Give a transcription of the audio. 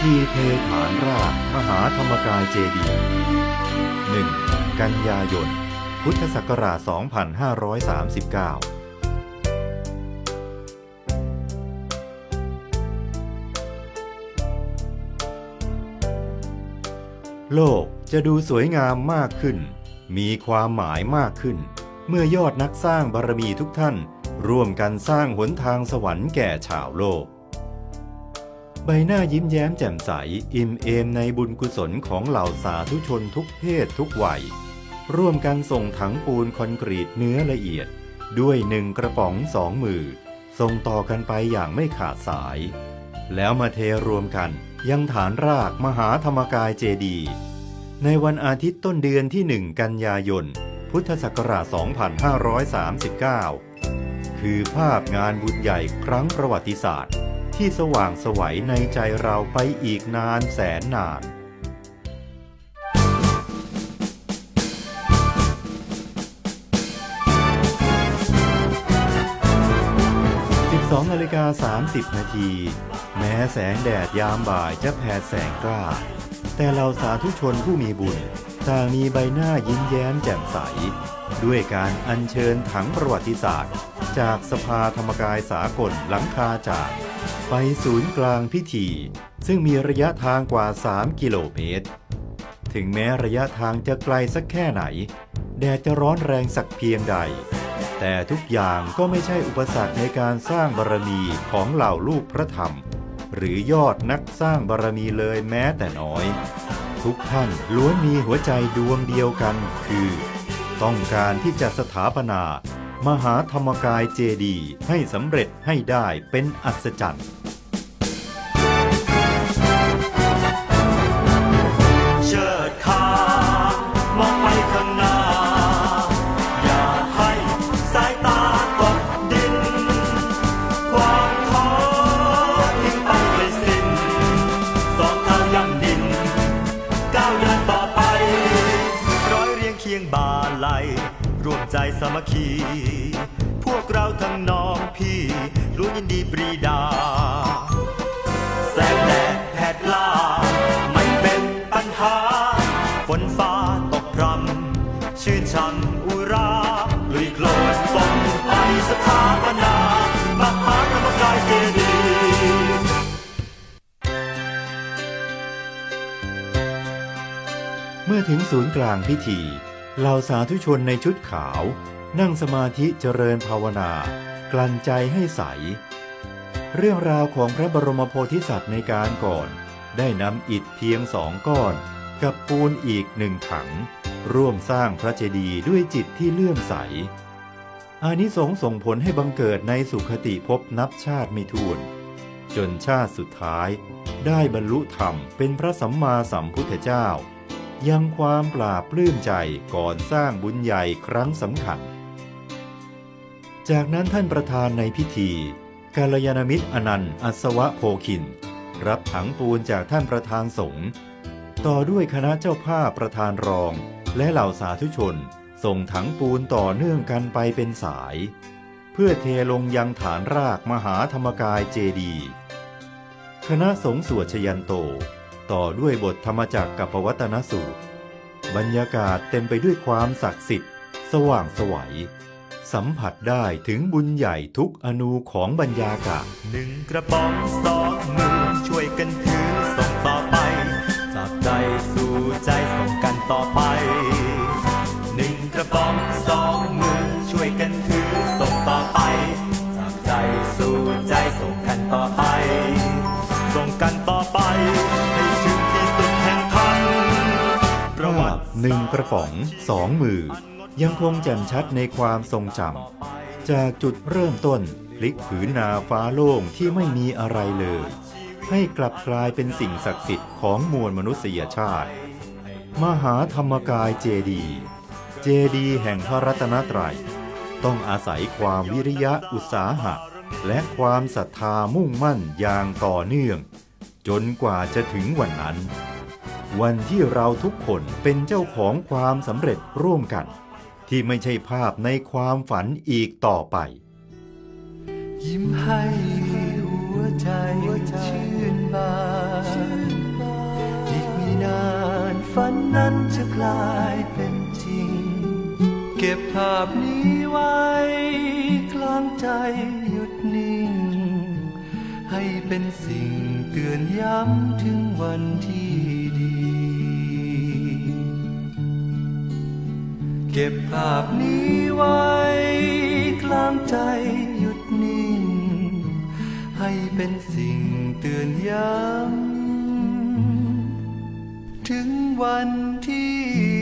พิธีเทฐานรากมหาธรรมกายเจดีย์ 1. กันยายน พุทธศักราช 2539โลกจะดูสวยงามมากขึ้น มีความหมายมากขึ้น เมื่อยอดนักสร้างบารมีทุกท่าน ร่วมกันสร้างหนทางสวรรค์แก่ชาวโลก ใบหน้ายิ้มแย้มแจ่มใส อิ่มเอมในบุญกุศลของเหล่าสาธุชนทุกเพศทุกวัย ร่วมกันส่งถังปูนคอนกรีตเนื้อละเอียด ด้วยหนึ่งกระป๋องสองมือ ส่งต่อกันไปอย่างไม่ขาดสาย แล้วมาเทรวมกันยังฐานรากมหาธรรมกายเจดีย์ในวันอาทิตย์ต้นเดือนที่1กันยายน พุทธศักราช 2539 คือภาพงานบุญใหญ่ครั้งประวัติศาสตร์ ที่สว่างสวัยในใจเราไปอีกนานแสนนาน12นาฬิกา 30 นาที แม้แสงแดดยามบ่ายจะแผดแสงกล้า แต่เราสาธุชนผู้มีบุญ ต่างมีใบหน้ายิ้มแย้มแจ่มใส ด้วยการอัญเชิญถังประวัติศาสตร์ จากสภาธรรมกายสากลหลังคาจาก ไปศูนย์กลางพิธี ซึ่งมีระยะทางกว่า 3 กิโลเมตร ถึงแม้ระยะทางจะไกลสักแค่ไหน แดดจะร้อนแรงสักเพียงใด แต่ทุกอย่างก็ไม่ใช่อุปสรรคในการสร้างบารมีของเหล่าลูกพระธรรม หรือยอดนักสร้างบารมีเลยแม้แต่น้อย ทุกท่านล้วนมีหัวใจดวงเดียวกัน คือ ต้องการที่จะสถาปนา มหาธรรมกายเจดีให้สำเร็จให้ได้เป็นอัศจรรย์ ร่วมใจสามัคคี พวกเราทั้งน้องพี่ล้วนยินดีปรีดา แสงแดดแผดล่าไม่เป็นปัญหา ฝนฟ้าตกพรำชื่นช่ำอุราลุยโคลนส่งไปสถาปนามหาธรรมกายเจดีย์เมื่อถึงศูนย์กลางพิธี เหล่าสาธุชนในชุดขาว นั่งสมาธิเจริญภาวนา กลั่นใจให้ใส เรื่องราวของพระบรมโพธิสัตว์ในการก่อน ได้นำอิฐเพียงสองก้อน กับปูนอีกหนึ่งถัง ร่วมสร้างพระเจดีย์ด้วยจิตที่เลื่อมใส อานิสงส์ส่งผลให้บังเกิดในสุขติภพนับชาติไม่ถ้วน จนชาติสุดท้าย ได้บรรลุธรรมเป็นพระสัมมาสัมพุทธเจ้า ยังความปราบปลื้มใจก่อนสร้างบุญใหญ่ครั้งสำคัญ จากนั้นท่านประธานในพิธีกาลยานมิตรอนันต์อัศวะโพคิน รับถังปูนจากท่านประธานสงฆ์ต่อด้วยคณะเจ้าภาพประธานรอง และเหล่าสาธุชน ส่งถังปูนต่อเนื่องกันไปเป็นสาย เพื่อเทลงยังฐานรากมหาธรรมกายเจดี คณะสงฆ์สวดชยันโต ต่อด้วยบทธรรมจักรกับปวัตนสูตร บรรยากาศเต็มไปด้วยความศักดิ์สิทธิ์ สว่างไสวัยสัมผัสได้ถึงบุญใหญ่ทุกอนูของบรรยากาศหนึ่งกระป๋องสองมือช่วยกันถือส่งต่อไป จากใจสู่ใจส่งกันต่อไปหนึ่งกระป๋องสองมือช่วยกัน หนึ่งกระป๋องสองมือ ยังคงแจ่มชัดในความทรงจำจากจุดเริ่มต้นพลิกผืนนาฟ้าโล่งที่ไม่มีอะไรเลย ให้กลับกลายเป็นสิ่งศักดิ์สิทธิ์ของมวลมนุษยชาติ มหาธรรมกายเจดี เจดีแห่งพระรัตนตรยัย ต้องอาศัยความวิริยะอุตสาหะ และความศรัทธามุ่งมั่นอย่างต่อเนื่อง จนกว่าจะถึงวันนั้น วันที่เราทุกคนเป็นเจ้าของความสำเร็จร่วมกัน ที่ไม่ใช่ภาพในความฝันอีกต่อไป ยิ้มให้หัวใจชื่นบานฝันนั้นจะกลายเป็นจริง เก็บภาพนี้ไว้ กลางใจหยุดนิ่ง ให้เป็นสิ่งเตือนย้ำถึงวันที่ เก็บภาพนี้ไว้ กลางใจหยุดนิ่ง ให้เป็นสิ่งเตือนย้ำถึงวันที่